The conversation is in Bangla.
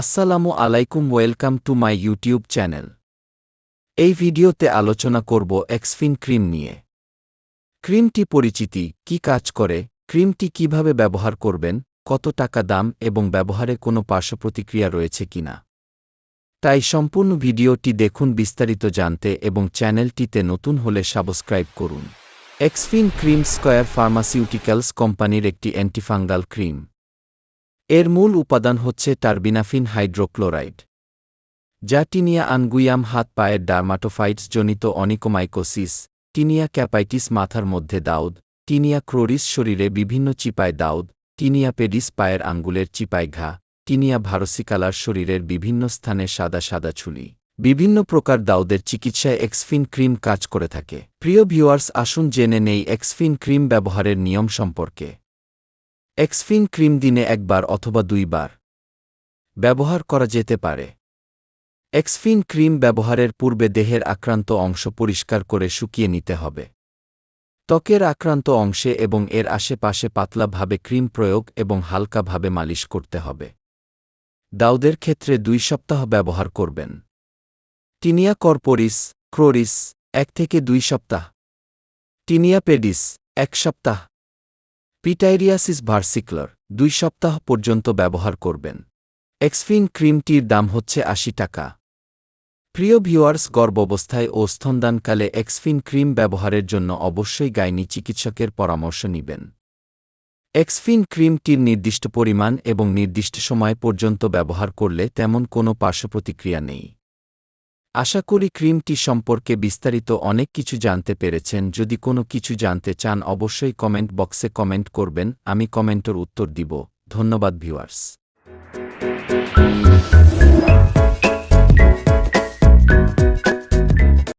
আসসালামু আলাইকুম, welcome to my YouTube channel. এই ভিডিওতে আলোচনা করব এক্সফিন ক্রিম নিয়ে। ক্রিমটি পরিচিতি, কি কাজ করে, ক্রিমটি কীভাবে ব্যবহার করবেন, কত টাকা দাম এবং ব্যবহারে কোনো পার্শ্বপ্রতিক্রিয়া রয়েছে কিনা। তাই সম্পূর্ণ ভিডিওটি দেখুন, বিস্তারিত জানতে এবং চ্যানেলটিতে নতুন হলে সাবস্ক্রাইব করুন। এক্সফিন ক্রিম স্কয়ার ফার্মাসিউটিক্যালস কোম্পানির একটি অ্যান্টিফাঙ্গাল ক্রিম। এর মূল উপাদান হচ্ছে টার্বিনাফিন হাইড্রোক্লোরাইড, যা টিনিয়া আনগুয়াম হাত পায়ের ডার্মাটোফাইটস জনিত অনিকোমাইকোসিস, টিনিয়া ক্যাপাইটিস মাথার মধ্যে দাউদ, টিনিয়া ক্রোরিস শরীরে বিভিন্ন চিপায় দাউদ, টিনিয়া পেডিস পায়ের আঙ্গুলের চিপায় ঘা, টিনিয়া ভারসিকালার শরীরের বিভিন্ন স্থানে সাদা সাদা ছুলি বিভিন্ন প্রকার দাউদের চিকিৎসায় এক্সফিন ক্রিম কাজ করে থাকে। প্রিয় ভিউয়ার্স, আসুন জেনে নেই এক্সফিন ক্রিম ব্যবহারের নিয়ম সম্পর্কে। এক্সফিন ক্রিম দিনে একবার অথবা দুইবার ব্যবহার করা যেতে পারে। এক্সফিন ক্রিম ব্যবহারের পূর্বে দেহের আক্রান্ত অংশ পরিষ্কার করে শুকিয়ে নিতে হবে। ত্বকের আক্রান্ত অংশে এবং এর আশেপাশে পাতলাভাবে ক্রিম প্রয়োগ এবং হালকাভাবে মালিশ করতে হবে। দাউদের ক্ষেত্রে দুই সপ্তাহ ব্যবহার করবেন। টিনিয়া কর্পোরিস, ক্রোরিস, এক থেকে দুই সপ্তাহ। টিনিয়া পেডিস, এক সপ্তাহ। পিটাইরিয়াসিস ভার্সিক্লার দুই সপ্তাহ পর্যন্ত ব্যবহার করবেন। এক্সফিন ক্রিমটির দাম হচ্ছে আশি টাকা। প্রিয় ভিউয়ার্স, গর্ভাবস্থায় ও স্তনদানকালে এক্সফিন ক্রিম ব্যবহারের জন্য অবশ্যই গাইনি চিকিৎসকের পরামর্শ নিবেন। এক্সফিন ক্রিমটির নির্দিষ্ট পরিমাণ এবং নির্দিষ্ট সময় পর্যন্ত ব্যবহার করলে তেমন কোনো পার্শ্বপ্রতিক্রিয়া নেই। আশা করি ক্রিমটি সম্পর্কে বিস্তারিত অনেক কিছু জানতে পেরেছেন। যদি কোনো কিছু জানতে চান, অবশ্যই কমেন্ট বক্সে কমেন্ট করবেন, আমি কমেন্টের উত্তর দিব। ধন্যবাদ, ভিউয়ার্স।